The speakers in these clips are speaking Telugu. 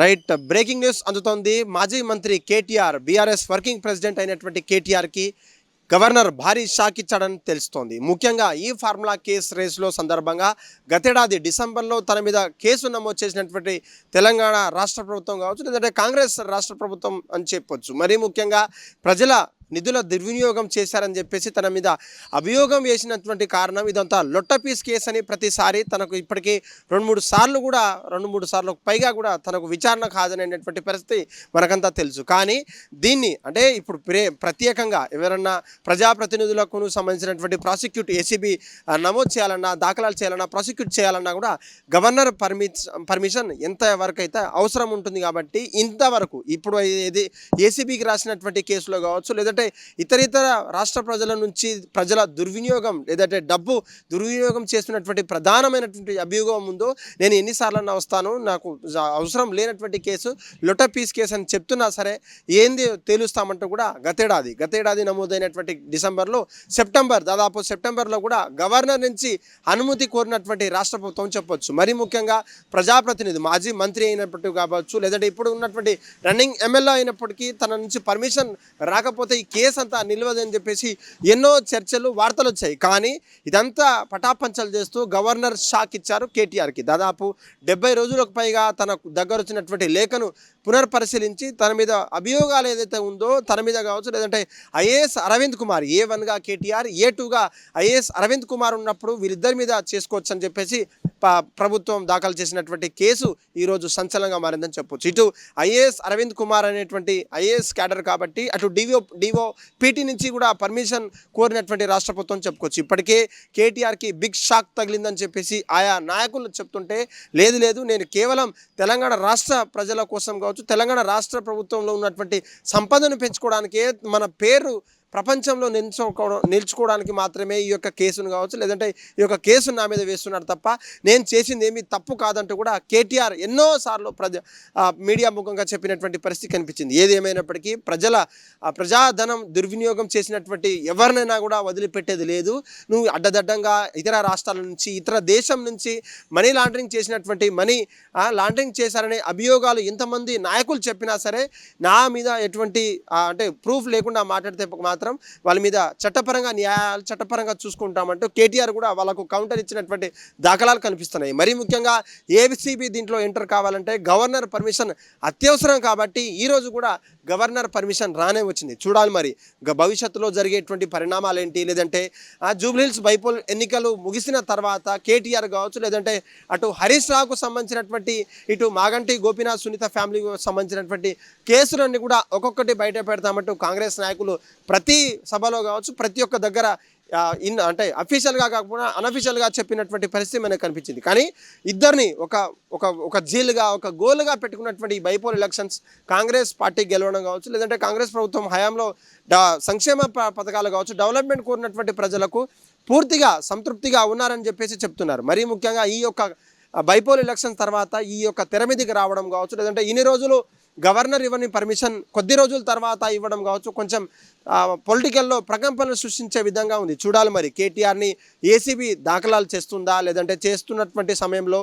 రైట్ బ్రేకింగ్ న్యూస్ అందుతోంది. మాజీ మంత్రి కేటీఆర్ బీఆర్ఎస్ వర్కింగ్ ప్రెసిడెంట్ అయినటువంటి కేటీఆర్కి గవర్నర్ భారీ షాక్ ఇచ్చాడని తెలుస్తోంది. ముఖ్యంగా ఈ ఫార్ములా కేస్ రేసులో సందర్భంగా గతేడాది డిసెంబర్లో తన మీద కేసు నమోదు చేసినటువంటి తెలంగాణ రాష్ట్ర ప్రభుత్వం కావచ్చు లేదంటే కాంగ్రెస్ రాష్ట్ర ప్రభుత్వం అని చెప్పొచ్చు. మరీ ముఖ్యంగా ప్రజల నిధుల దుర్వినియోగం చేశారని చెప్పేసి తన మీద అభియోగం వేసినటువంటి కారణం ఇదంతా లొట్టపీస్ కేసు అని ప్రతిసారి తనకు ఇప్పటికీ రెండు మూడు సార్లు కూడా రెండు మూడు సార్లు పైగా కూడా తనకు విచారణ హాజరైనటువంటి పరిస్థితి మనకంతా తెలుసు. కానీ దీన్ని అంటే ఇప్పుడు ప్రే ప్రత్యేకంగా ఎవరన్నా ప్రజాప్రతినిధులకు సంబంధించినటువంటి ప్రాసిక్యూట్ ఏసీబీ నమోదు చేయాలన్నా దాఖలాలు చేయాలన్నా ప్రాసిక్యూట్ చేయాలన్నా కూడా గవర్నర్ పర్మి పర్మిషన్ ఎంత వరకు అయితే అవసరం ఉంటుంది కాబట్టి ఇంతవరకు ఇప్పుడు ఇది ఏసీబీకి రాసినటువంటి కేసులో కావచ్చు లేదంటే ఇతర ఇతర రాష్ట్ర ప్రజల నుంచి ప్రజల దుర్వినియోగం లేదంటే డబ్బు దుర్వినియోగం చేస్తున్నటువంటి ప్రధానమైనటువంటి అభియోగం ఉందో నేను ఎన్నిసార్లు వస్తాను. నాకు అవసరం లేనటువంటి కేసు లొట పీస్ కేసు అని చెప్తున్నా సరే ఏంది తేలుస్తామంటూ కూడా గతేడాది గతేడాది నమోదైనటువంటి డిసెంబర్లో సెప్టెంబర్ దాదాపు సెప్టెంబర్లో కూడా గవర్నర్ నుంచి అనుమతి కోరినటువంటి రాష్ట్ర ప్రభుత్వం చెప్పొచ్చు. మరి ముఖ్యంగా ప్రజాప్రతినిధి మాజీ మంత్రి అయినప్పటికీ కావచ్చు లేదంటే ఇప్పుడు ఉన్నటువంటి రన్నింగ్ ఎమ్మెల్యే అయినప్పటికీ తన నుంచి పర్మిషన్ రాకపోతే ఈ కేసు అంతా నిలవదని చెప్పేసి ఎన్నో చర్చలు వార్తలు వచ్చాయి. కానీ ఇదంతా పటాపంచలు చేస్తూ గవర్నర్ షాక్ ఇచ్చారు కేటీఆర్కి. దాదాపు డెబ్బై రోజులకు పైగా తన దగ్గర వచ్చినటువంటి లేఖను పునర్పరిశీలించి తన మీద అభియోగాలు ఏదైతే ఉందో తన మీద కావచ్చు లేదంటే ఐఏఎస్ అరవింద్ కుమార్ ఏ వన్గా కేటీఆర్ ఏ టూగా ఐఏఎస్ అరవింద్ కుమార్ ఉన్నప్పుడు వీరిద్దరి మీద చేసుకోవచ్చు అని చెప్పేసి ప్రభుత్వం దాఖలు చేసినటువంటి కేసు ఈరోజు సంచలనంగా మారిందని చెప్పొచ్చు. ఇటు ఐఏఎస్ అరవింద్ కుమార్ అనేటువంటి ఐఏఎస్ క్యాడర్ కాబట్టి అటు డివో డివో పీటీ నుంచి కూడా పర్మిషన్ కోరినటువంటి రాష్ట్ర ప్రభుత్వం చెప్పుకోవచ్చు. ఇప్పటికే కేటీఆర్కి బిగ్ షాక్ తగిలిందని చెప్పేసి ఆయా నాయకులు చెప్తుంటే లేదు లేదు నేను కేవలం తెలంగాణ రాష్ట్ర ప్రజల కోసం కావచ్చు తెలంగాణ రాష్ట్ర ప్రభుత్వంలో ఉన్నటువంటి సంపదను పెంచుకోవడానికే మన పేరు ప్రపంచంలో నిల్చుకోవడం నిల్చుకోవడానికి మాత్రమే ఈ యొక్క కేసును కావచ్చు లేదంటే ఈ యొక్క కేసును నా మీద వేస్తున్నారు తప్ప నేను చేసింది ఏమీ తప్పు కాదంటూ కూడా కేటీఆర్ ఎన్నోసార్లు ప్రజ మీడియా ముఖంగా చెప్పినటువంటి పరిస్థితి కనిపించింది. ఏది ఏమైనప్పటికీ ప్రజల ఆ, ప్రజాధనం దుర్వినియోగం చేసినటువంటి ఎవరినైనా కూడా వదిలిపెట్టేది లేదు. నువ్వు అడ్డదడ్డంగా ఇతర రాష్ట్రాల నుంచి ఇతర దేశం నుంచి మనీ లాండరింగ్ చేసినటువంటి మనీ లాండరింగ్ చేశారనే అభియోగాలు ఎంతమంది నాయకులు చెప్పినా సరే నా మీద ఎటువంటి అంటే ప్రూఫ్ లేకుండా మాట్లాడితే మాత్రం వాళ్ళ మీద చట్టపరంగా న్యాయాలు చట్టపరంగా చూసుకుంటామంటూ కేటీఆర్ కూడా వాళ్ళకు కౌంటర్ ఇచ్చినటువంటి దాఖలాలు కనిపిస్తున్నాయి. మరీ ముఖ్యంగా ఏబిసిబి దీంట్లో ఎంటర్ కావాలంటే గవర్నర్ పర్మిషన్ అత్యవసరం కాబట్టి ఈ రోజు కూడా గవర్నర్ పర్మిషన్ రానే వచ్చింది. చూడాలి మరి. గ- భవిష్యత్తులో జరిగేటువంటి పరిణామాలు ఏంటి లేదంటే ఆ జూబ్లీహిల్స్ బైపోల్ ఎన్నికలు ముగిసిన తర్వాత కేటీఆర్ కావచ్చు లేదంటే అటు హరీష్ రావుకు సంబంధించినటువంటి ఇటు మాగంటి గోపీనాథ్ సునీత ఫ్యామిలీకి సంబంధించినటువంటి కేసులన్నీ కూడా ఒక్కొక్కటి బయట పెడతామంటూ కాంగ్రెస్ నాయకులు ప్రతి ప్రతి సభలో కావచ్చు ప్రతి ఒక్క దగ్గర ఇన్ అంటే అఫీషియల్గా కాకుండా అనఫీషియల్గా చెప్పినటువంటి పరిస్థితి మనకు కనిపించింది. కానీ ఇద్దరిని ఒక ఒక ఒక జీలుగా ఒక గోల్గా పెట్టుకున్నటువంటి ఈ బైపోల్ ఎలక్షన్స్ కాంగ్రెస్ పార్టీ గెలవడం కావచ్చు లేదంటే కాంగ్రెస్ ప్రభుత్వం హయాంలో డ- సంక్షేమ ప- పథకాలు కావచ్చు డెవలప్మెంట్ కోరినటువంటి ప్రజలకు పూర్తిగా సంతృప్తిగా ఉన్నారని చెప్పేసి చెప్తున్నారు. మరీ ముఖ్యంగా ఈ యొక్క బైపోల్ ఎలక్షన్ తర్వాత ఈ యొక్క తెర మీదకి రావడం కావచ్చు లేదంటే ఇన్ని రోజులు గవర్నర్ ఇవ్వని పర్మిషన్ కొద్ది రోజుల తర్వాత ఇవ్వడం కావచ్చు కొంచెం పొలిటికల్లో ప్రకంపనలు సృష్టించే విధంగా ఉంది. చూడాలి మరి కేటీఆర్ని ఏసీబీ దాఖలాలు చేస్తుందా? లేదంటే చేస్తున్నటువంటి సమయంలో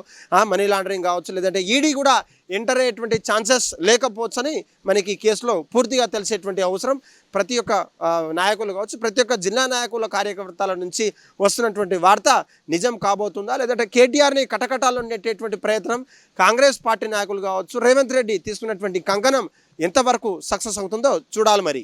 మనీ లాండరింగ్ కావచ్చు లేదంటే ఈడీ కూడా ఎంటర్ అయ్యేటువంటి ఛాన్సెస్ లేకపోవచ్చని మనకి ఈ కేసులో పూర్తిగా తెలిసేటువంటి అవసరం. ప్రతి ఒక్క నాయకులు కావచ్చు ప్రతి ఒక్క జిల్లా నాయకుల కార్యకర్తల నుంచి వస్తున్నటువంటి వార్త నిజం కాబోతుందా? లేదంటే కేటీఆర్ని కటకటాలు నెట్టేటువంటి ప్రయత్నం కాంగ్రెస్ పార్టీ నాయకులు కావచ్చు రేవంత్ రెడ్డి తీసుకున్నటువంటి కంకణం ఎంతవరకు సక్సెస్ అవుతుందో చూడాలి మరి.